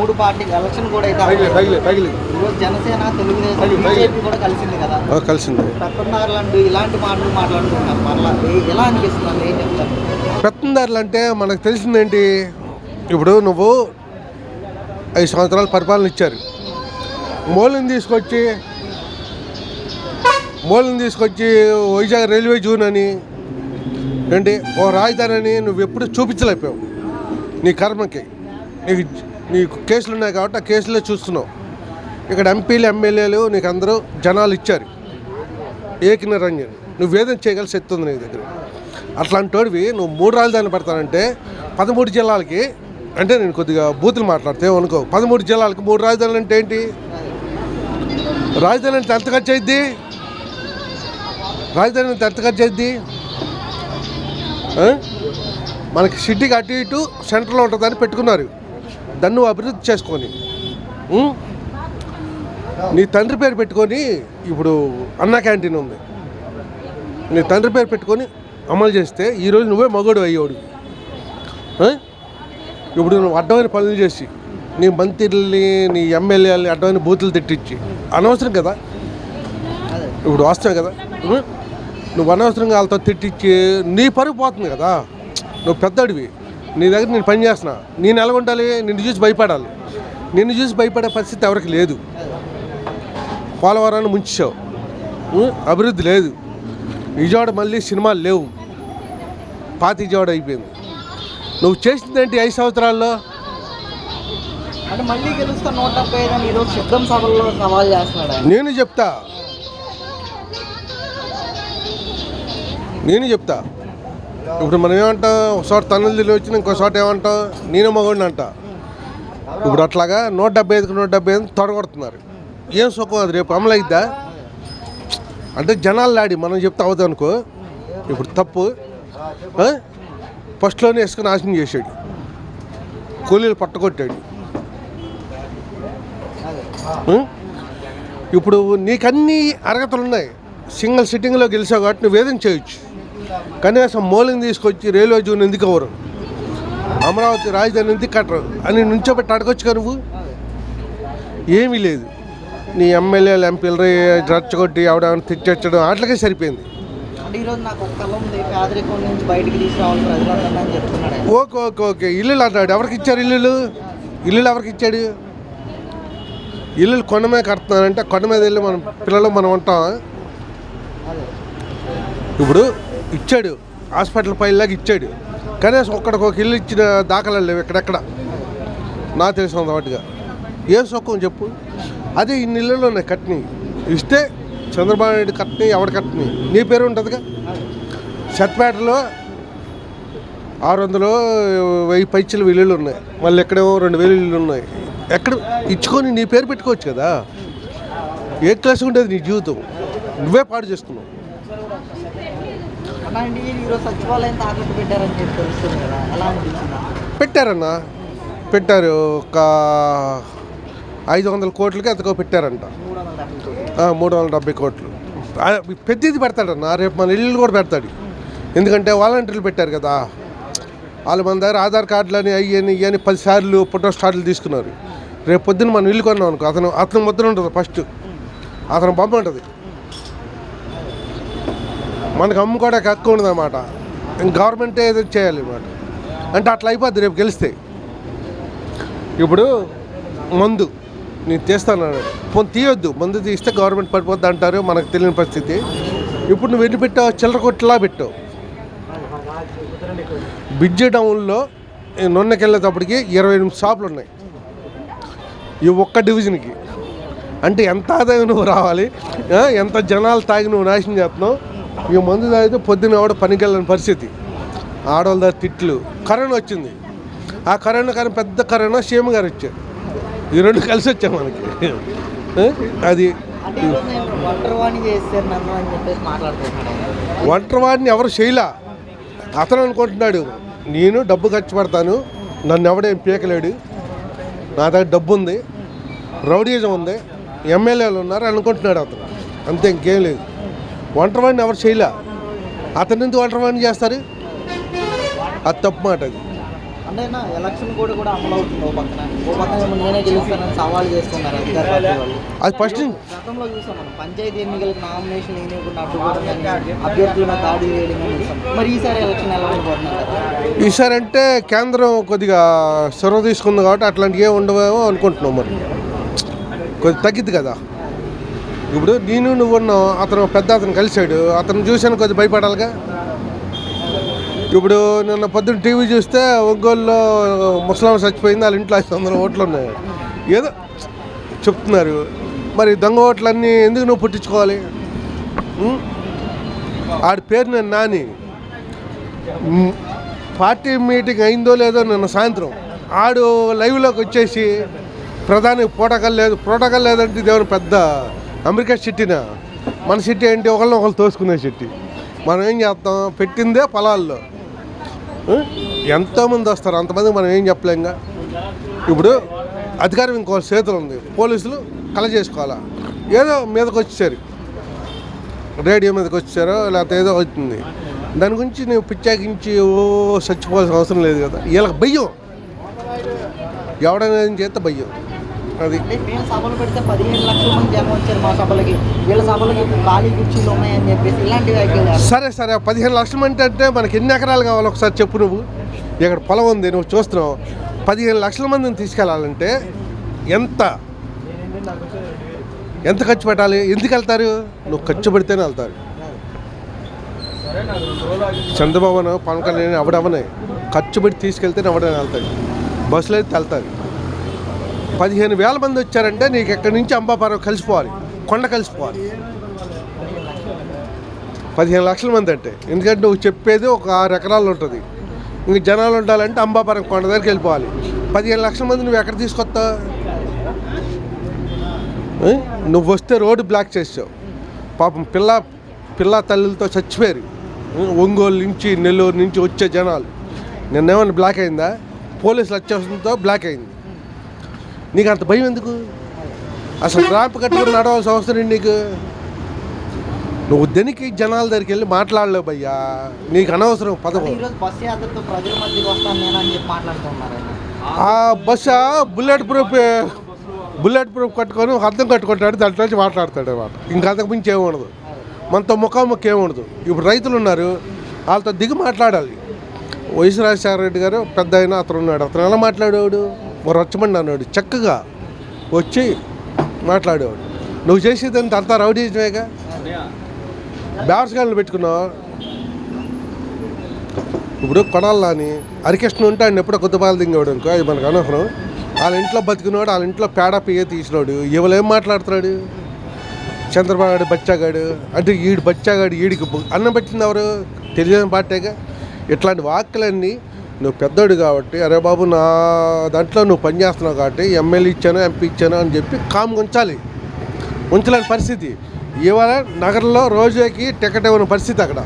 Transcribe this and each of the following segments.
మూడు party election కూడా అయితే జనసేన తెలుగుదేశం. బీజేపీ కూడా కలిసింది కదా. కలిసింది. పెత్తందారులంటూ ఇలాంటి మాటలు ఏ- ఎలా అనిపిస్తుంది? ఏం చెప్తారు? పెత్తందారులు అంటే మనకు తెలిసిందేంటి? ఇప్పుడు నువ్వు ఐదు సంవత్సరాలు పరిపాలన ఇచ్చారు. మూలని తీసుకొచ్చి మూలని తీసుకొచ్చి వైజాగ్ రైల్వే జోన్ అని ఏంటి ఓ రాజధాని అని నువ్వు ఎప్పుడు చూపించలేకపోయావు నీ కర్మకి. నీకు నీకు కేసులు ఉన్నాయి కాబట్టి ఆ కేసులే చూస్తున్నావు. ఇక్కడ ఎంపీలు ఎమ్మెల్యేలు నీకు అందరూ జనాలు ఇచ్చారు. ఏక నిరంజన్ నువ్వేదైనా చేయగల శక్తి ఉంది నీ దగ్గర. అట్లాంటోడివి నువ్వు మూడు రాజధాని పెడతానంటే పదమూడు జిల్లాలకి అంటే నేను కొద్దిగా బూతులు మాట్లాడితే అనుకో పదమూడు జిల్లాలకు మూడు రాజధానులు అంటే ఏంటి? రాజధాని అంటే ఎంత ఖర్చు అయింది రాజధాని అంటే ఎంత ఖర్చు అయింది మనకి సిటీకి అటు ఇటు సెంటర్లో ఉంటుందని పెట్టుకున్నారు. దాన్ని నువ్వు అభివృద్ధి చేసుకొని నీ తండ్రి పేరు పెట్టుకొని ఇప్పుడు అన్న క్యాంటీన్ ఉంది. నీ తండ్రి పేరు పెట్టుకొని అమలు చేస్తే ఈరోజు నువ్వే మగోడు అయ్యోడు ఇప్పుడు నువ్వు అడ్డమైన పనులు చేసి నీ మంత్రుల్ని నీ ఎమ్మెల్యేలని అడ్డమైన బూతులు తిట్టించి అనవసరం కదా? ఇప్పుడు వాస్తవం కదా? నువ్వు అనవసరంగా వాళ్ళతో తిట్టించి నీ పరుగు పోతుంది కదా? నువ్వు పెద్దడివి. నీ దగ్గర నేను పని చేస్తున్నా. నేను ఎలా ఉండాలి నిన్ను చూసి భయపడాలి. నిన్ను చూసి భయపడే పరిస్థితి ఎవరికి లేదు. పోలవరాన్ని ముంచావు? అభివృద్ధి లేదు. విజయవాడ మళ్ళీ సినిమాలు లేవు. పాతి విజయవాడ అయిపోయింది. నువ్వు చేసింది ఏంటి ఐదు సంవత్సరాల్లో నేను చెప్తా. నేను చెప్తా. ఇప్పుడు మనం ఏమంటాం ఒకసారి చోట తన్నులు తిరిగి వచ్చిన ఇంకోసారి ఏమంటాం నేనే మగోడిని అంట. ఇప్పుడు అట్లాగా నూట డెబ్బై ఐదుకి నూట డెబ్బై ఐదు తొడగొడుతున్నారు. ఏం సుఖం అది? రేపు అమలు అయిద్దా? అంటే జనాలు లాడి మనం చెప్తే అవద్దు అనుకో. ఇప్పుడు తప్పు ఫస్ట్లోనే ఇసుక నాశనం చేసాడు. కూలీలు పట్టగొట్టాడు. ఇప్పుడు నీకన్నీ అర్హతలు ఉన్నాయి సింగిల్ సిట్టింగ్లో గెలిచావు కాబట్టి నువ్వు ఏదైనా చేయొచ్చు. కనీసం మూలింగ్ తీసుకొచ్చి రైల్వే జోన్ ఎందుకు అవ్వరు అమరావతి రాజధాని ఎందుకు కట్టరు? అని నుంచోబెట్టి అడగొచ్చు కదా నువ్వు? ఏమీ లేదు. నీ ఎమ్మెల్యేలు ఎంపీలు రచ్చగొట్టి ఆవిడ తెచ్చొచ్చడం అట్లకే సరిపోయింది. Okay okay okay. ఇల్లులు అన్నాడు ఎవరికి ఇచ్చారు ఇల్లులు? ఇల్లులు ఎవరికి ఇచ్చాడు? ఇల్లులు కొండ మీద కడుతున్నారంటే కొండ మీద వెళ్ళి మనం పిల్లలు మనం ఉంటాం. ఇప్పుడు ఇచ్చాడు. హాస్పిటల్ పైలాగా ఇచ్చాడు. కనీసం ఒక్కడికి ఒక ఇల్లు ఇచ్చిన దాఖలాలు లేవు ఎక్కడెక్కడ. నాకు తెలిసిన వాటిగా. ఏం సుఖం చెప్పు. అదే ఇన్ని ఇళ్ళలో ఉన్నాయి కట్ని. ఇస్తే చంద్రబాబు నాయుడు కట్ని ఎవడ కట్ని? నీ పేరు ఉంటుందిగా? సత్పేటలో ఆరు వందలు వెయ్యి పైచలు ఇల్లులు ఉన్నాయి. మళ్ళీ ఎక్కడేమో రెండు వేలు ఇల్లు ఉన్నాయి. ఎక్కడ? ఇచ్చుకొని నీ పేరు పెట్టుకోవచ్చు కదా. ఏ క్లాస్ ఉండేది నీ జీవితం? నువ్వే పాడు చేస్తున్నావు. ఈరోజు సచివాలయం తాకట్టు పెట్టారని చెప్పి తెలుస్తుంది కదా ఎలా అనిపించింది? పెట్టారన్న. పెట్టారు. ఒక ఐదు వందల కోట్లకి ఎంతకో పెట్టారంట. మూడు వందల డెబ్బై కోట్లు. పెద్దది పెడతాడన్న. రేపు మన ఇల్లు కూడా పెడతాడు. ఎందుకంటే వాలంటీర్లు పెట్టారు కదా. వాళ్ళు మన దగ్గర ఆధార్ కార్డులు అని అయ్యని ఇవని పదిసార్లు ఫోటో స్టార్ట్లు తీసుకున్నారు. రేపు పొద్దున్న మనం ఇల్లు కొన్నాం అనుకో అతను అతను ముద్ర ఉంటుంది ఫస్ట్. అతను బొమ్మ ఉంటుంది. మనకు అమ్ముకోవడానికి హక్కు ఉండదు అనమాట ఏదో చేయాలి అనమాట అంటే అట్లా అయిపోద్ది రేపు గెలిస్తే. ఇప్పుడు మందు నేను తీస్తాను పోనీ తీయొద్దు మందు తీస్తే గవర్నమెంట్ పడిపోద్ది అంటారు మనకు తెలియని పరిస్థితి. ఇప్పుడు నువ్వు ఎన్ని పెట్టావు? చిల్లర కొట్టులా పెట్టావు. బిడ్జి టౌన్లో నొన్నకెళ్ళేటప్పటికి ఇరవై ఎనిమిది షాపులు ఉన్నాయి. ఈ ఒక్క డివిజన్కి. అంటే ఎంత ఆదాయం నువ్వు రావాలి? ఎంత జనాలు తాగి నువ్వు నాశనం చేస్తున్నావు? ఈ మందు తాగితే పొద్దున్న ఎవడ పనికి వెళ్ళని పరిస్థితి. ఆడవాళ్ళ దగ్గర తిట్లు. కరోనా వచ్చింది. ఆ కరోనా కానీ పెద్ద కరోనా సీఎం గారు వచ్చారు ఈ రెండు కలిసి వచ్చాయి మనకి. అది అంటే ఈరోజు నేను ఒంటరి వాణి చేశాను నన్ను అని చెప్పేసి మాట్లాడుతున్నాడు ఆయన. ఒంటరి వాడిని ఎవరు చేయలా? అతను అనుకుంటున్నాడు నేను డబ్బు ఖర్చు పెడతాను. నన్ను ఎవడేం పీకలేడు. నా దగ్గర డబ్బు ఉంది. రౌడీజం ఉంది. ఎమ్మెల్యేలు ఉన్నారు అనుకుంటున్నాడు అతను. అంతే ఇంకేం లేదు. ఒంటరి వాడిని ఎవరు చేయలే. అతను ఎందుకు ఒంటరి వాడిని చేస్తారు? అది తప్పు మాట అది. అంటే నా ఎలక్షన్ కూడా కూడా అమలు అవుతుంది ఓ పక్కన. ఓ పక్కన ఏమో నేనే గెలుస్తానని సవాల్ చేస్తున్నారు అధికార పార్టీ వాళ్ళు. అది ఫస్ట్ గతంలో చూసాం మనం పంచాయతీ ఎన్నికలకు నామినేషన్ వేయకుండా అడ్డుకోవడం కానీ అభ్యర్థుల మీద దాడి చేయడం కానీ చూసాం. మరి ఈసారి ఎలక్షన్ ఎలా ఉండబోతున్నారు ఈసారి అంటే కేంద్రం కొద్దిగా చొరవ తీసుకుంది కాబట్టి అట్లాంటివి ఏమి ఉండవేమో అనుకుంటున్నాం మరి. కొద్ది తగ్గిద్ది కదా. ఇప్పుడు నేను నువ్వు ఉన్నావు అతను పెద్ద అతను కలిశాడు. అతను చూశాను కొద్దిగా భయపడాలిగా. ఇప్పుడు నిన్న పొద్దున్న టీవీ చూస్తే ఒంగోలులో ముస్లాం చచ్చిపోయింది వాళ్ళ ఇంట్లో ఐదు వందల ఓట్లు ఉన్నాయి. ఏదో చెప్తున్నారు. మరి దొంగ ఓట్లన్నీ ఎందుకు నువ్వు పుట్టించుకోవాలి? ఆడి పేరు నేను నాని. పార్టీ మీటింగ్ అయిందో లేదో నిన్న సాయంత్రం. ఆడు లైవ్లోకి వచ్చేసి ప్రధాని ప్రోటోకాల్ లేదు ప్రోటోకాల్ లేదంటే దేవుని పెద్ద అమెరికా చెట్టినా మన చెట్టు ఏంటి? ఒకళ్ళని ఒకళ్ళు తోసుకునే సిటీ మనం ఏం చేస్తాం? పెట్టిందే పొలాల్లో ఎంతోమంది వస్తారు అంతమంది మనం ఏం చెప్పలేంగా ఇప్పుడు అధికారం ఇంకో చేతులు ఉంది. పోలీసులు కల చేసుకోవాలా? ఏదో మీదకి వచ్చేసారు. రేడియో మీదకి వచ్చారో లేకపోతే ఏదో అవుతుంది. దాని గురించి నువ్వు పిచ్చాకించి ఓ చచ్చిపోవాల్సిన అవసరం లేదు కదా. వీళ్ళకి భయం. ఎవడైనా చేస్తే భయం. అది మేము సభలు పెడితే పదిహేను లక్షల మంది జనం వచ్చారు మా సభలకి. వీళ్ళ సభలకి ఖాళీ కుర్చీలు ఉన్నాయని చెప్పేసి ఇలాంటి వ్యాఖ్యలు చేస్తారు. సరే సరే పదిహేను లక్షల మంది అంటే మనకి ఎన్ని ఎకరాలు కావాలి ఒకసారి చెప్పు నువ్వు? ఇక్కడ పొలం ఉంది నువ్వు చూస్తున్నావు. పదిహేను లక్షల మందిని తీసుకెళ్ళాలంటే ఎంత? ఎంత ఖర్చు పెట్టాలి? ఎందుకు వెళ్తారు? నువ్వు ఖర్చు పెడితేనే వెళ్తారు. చంద్రబాబును పవన్ కళ్యాణ్ ఎవడవనే ఖర్చు పెట్టి తీసుకెళ్తేనే ఎవడని వెళ్తాడు బస్సులో అయితే వెళ్తారు. పదిహేను వేల మంది వచ్చారంటే నీకు ఎక్కడి నుంచి అంబాపురం కలిసిపోవాలి కొండ కలిసిపోవాలి. పదిహేను లక్షల మంది అంటే. ఎందుకంటే నువ్వు చెప్పేది ఒక ఆరు ఎకరాలు ఉంటుంది. ఇంక జనాలు ఉండాలంటే అంబాపురం కొండ దగ్గరికి వెళ్ళిపోవాలి. పదిహేను లక్షల మంది నువ్వు ఎక్కడ తీసుకొస్తావు? నువ్వు వస్తే రోడ్డు బ్లాక్ చేసావు పాపం పిల్ల పిల్ల తల్లులతో చచ్చిపోయారు. ఒంగోలు నుంచి నెల్లూరు నుంచి వచ్చే జనాలు. నిన్నేమన్నా బ్లాక్ అయిందా? పోలీసులు వచ్చేసడంతో బ్లాక్ అయింది. నీకు అంత భయం ఎందుకు? అసలు ర్యాంప్ కట్టుకుని నడవాల్సిన అవసరం ఏంటి నీకు? నువ్వు దేనికి జనాల దగ్గరికి వెళ్ళి మాట్లాడలేవు భయ్యా. నీకు అనవసరం పదవి. ఆ bus bullet proof bullet proof కట్టుకొని అర్థం కట్టుకుంటాడు దాంట్లో నుంచి మాట్లాడతాడు అనమాట ఇంకా అంతకు మించి ఏమి ఉండదు. మనతో ముఖాముఖి ఏమి ఉండదు. ఇప్పుడు రైతులు ఉన్నారు వాళ్ళతో దిగి మాట్లాడాలి. వైఎస్ రాజశేఖర రెడ్డి గారు పెద్ద అయినా అతను ఉన్నాడు. అతను ఎలా మాట్లాడేవాడు? రచ్చబండి అన్నాడు. చక్కగా వచ్చి మాట్లాడేవాడు. నువ్వు చేసేదంతా అంతా రౌడీజమేగా? బేవర్సగాళ్ళు పెట్టుకున్నావు? ఇప్పుడు కొడాలని హరికృష్ణ ఉంటే ఆయన ఎప్పుడో కొత్త పాలు దింగేవాడు అనుకో. అది మనకు అనవసరం. వాళ్ళ ఇంట్లో బతికినవాడు వాళ్ళ ఇంట్లో పేడ పియ్య తీసినాడు. ఇవలేం మాట్లాడుతున్నాడు? చంద్రబాబు బచ్చాగాడు. అంటే ఈడు బచ్చాగాడు ఈడికి అన్నం పెట్టింది ఎవరు? తెలియని పార్టీగా? ఇట్లాంటి వాక్కులన్నీ నువ్వు పెద్దోడు కాబట్టి అరే బాబు నా దాంట్లో నువ్వు పనిచేస్తున్నావు కాబట్టి ఎమ్మెల్యే ఇచ్చాను ఎంపీ ఇచ్చాను అని చెప్పి కామ్ ఉంచాలి. ఉంచలేని పరిస్థితి. ఇవాళ నగరంలో రోజుకి టికెట్ ఇవ్వని పరిస్థితి అక్కడ.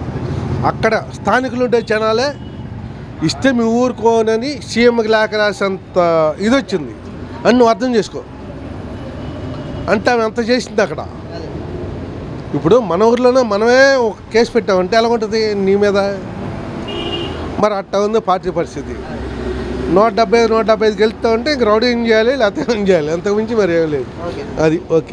అక్కడ స్థానికులు ఉండే జనాలే ఇస్తే మీ ఊరుకోనని సీఎంకి లేఖ రాసేంత ఇది వచ్చింది. అని నువ్వు అర్థం చేసుకో. అంటే ఆమె ఎంత చేసింది అక్కడ. ఇప్పుడు మన ఊర్లోనే మనమే ఒక కేసు పెట్టామంటే ఎలా ఉంటుంది నీ మీద? మరి అట్ట ఉంది పార్టీ పరిస్థితి. నూట డెబ్బై ఐదు నూట డెబ్బై ఐదు గెలుస్తామంటే ఇంక రౌడీ ఏం చేయాలి? లేకపోతే ఏం చేయాలి? అంతకుమించి మరి ఏం లేదు. అది ఓకే.